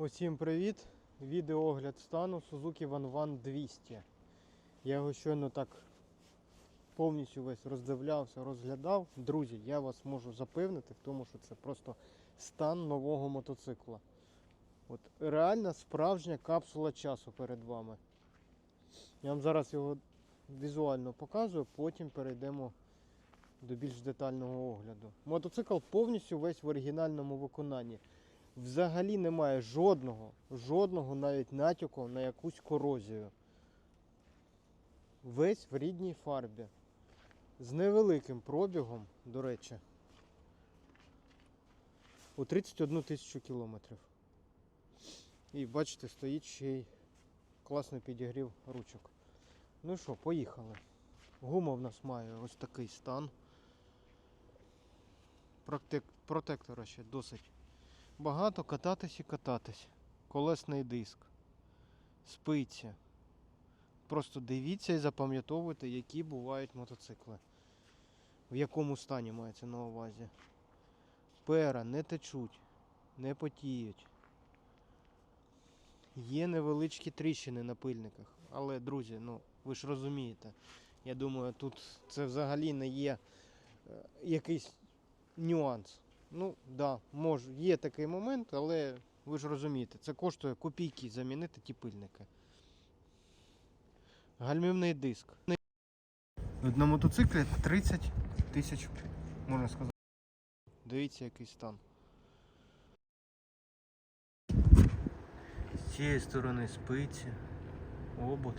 Усім привіт! Відеоогляд стану Suzuki Van Van 200. Я його щойно так повністю весь роздивлявся, розглядав. Друзі, я вас можу запевнити в тому, що це просто стан нового мотоцикла. От реальна справжня капсула часу перед вами. Я вам зараз його візуально показую, потім перейдемо до більш детального огляду. Мотоцикл повністю весь в оригінальному виконанні взагалі немає жодного, жодного навіть натяку на якусь корозію. Весь в рідній фарбі. З невеликим пробігом, до речі, у 31 тисячу кілометрів. І бачите, стоїть ще й класно підігрів ручок. Ну що, поїхали. Гума в нас має ось такий стан. Протектора ще досить багато кататись і кататись. Колесний диск, спиці. Просто дивіться і запам'ятовуйте, які бувають мотоцикли. В якому стані мається на увазі. Пера не течуть, не потіють. Є невеличкі тріщини на пильниках. Але, друзі, ну ви ж розумієте, я думаю, тут це взагалі не є е, якийсь нюанс. Ну, да, може, є такий момент, але ви ж розумієте, це коштує копійки замінити ті пильники. Гальмівний диск. На мотоциклі 30 тисяч, можна сказати. Дивіться, який стан. З цієї сторони спиці, обод.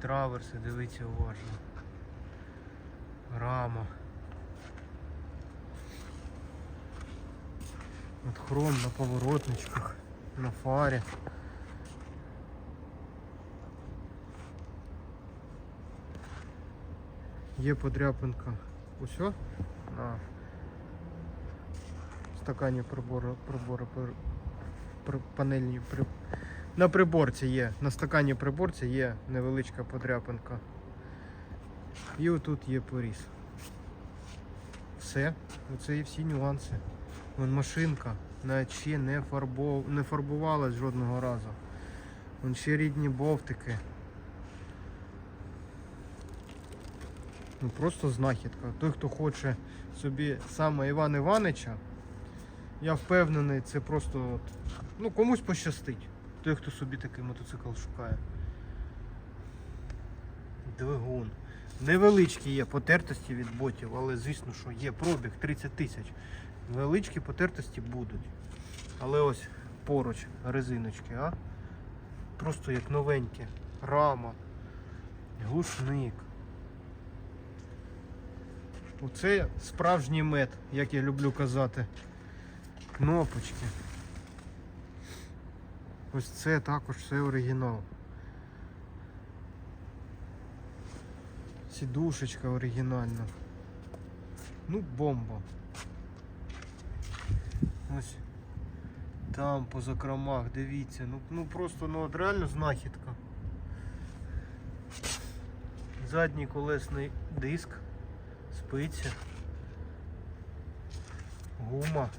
Траверси, дивіться уважно. Рама. От хром на поворотничках, на фарі. Є подряпинка усьо на стакані прибору, прибору, панельні при, на приборці є, на стакані приборці є невеличка подряпинка. І отут є поріз. Все, оце і всі нюанси. Вон машинка навіть ще не, фарбов... не фарбувалась жодного разу. Вон ще рідні бовтики. Ну просто знахідка. Той, хто хоче собі саме Іван Іванича, я впевнений, це просто от, ну комусь пощастить. Той, хто собі такий мотоцикл шукає. Двигун. Невеличкі є потертості від ботів, але звісно, що є пробіг 30 тисяч. Невеличкі потертості будуть. Але ось поруч резиночки, а? Просто як новенькі. Рама, глушник. Оце справжній мед, як я люблю казати. Кнопочки. Ось це також все оригінал. Сідушечка оригінальна. Ну, бомба. Ось там по закромах, дивіться, ну, ну просто ну от реально знахідка. Задній колесний диск, спиця, гума.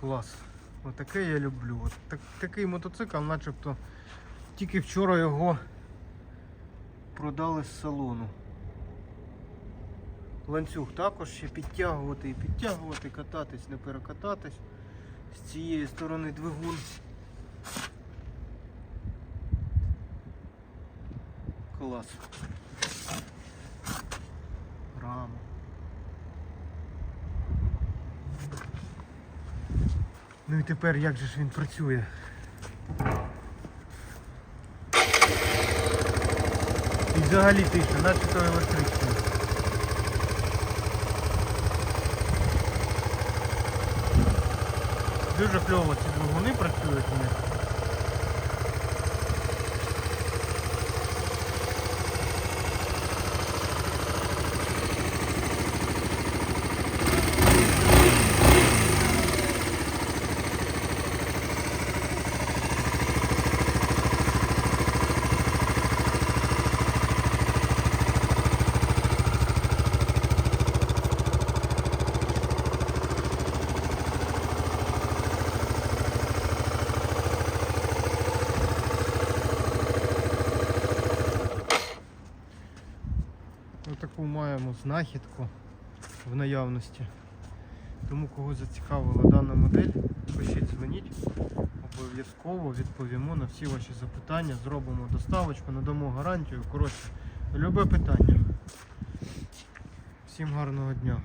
Клас. Отаке я люблю. От так, такий мотоцикл, начебто тільки вчора його продали з салону. Ланцюг також ще підтягувати і підтягувати, кататись, не перекататись. З цієї сторони двигун. Клас. Рама. Ну і тепер як же ж він працює? І взагалі тиша, наче то електричний. Дуже кльово ці двигуни працюють у них. Таку маємо знахідку в наявності. Тому кого зацікавила дана модель, пишіть, дзвоніть. Обов'язково відповімо на всі ваші запитання, зробимо доставочку, надамо гарантію. Коротше, любе питання. Всім гарного дня.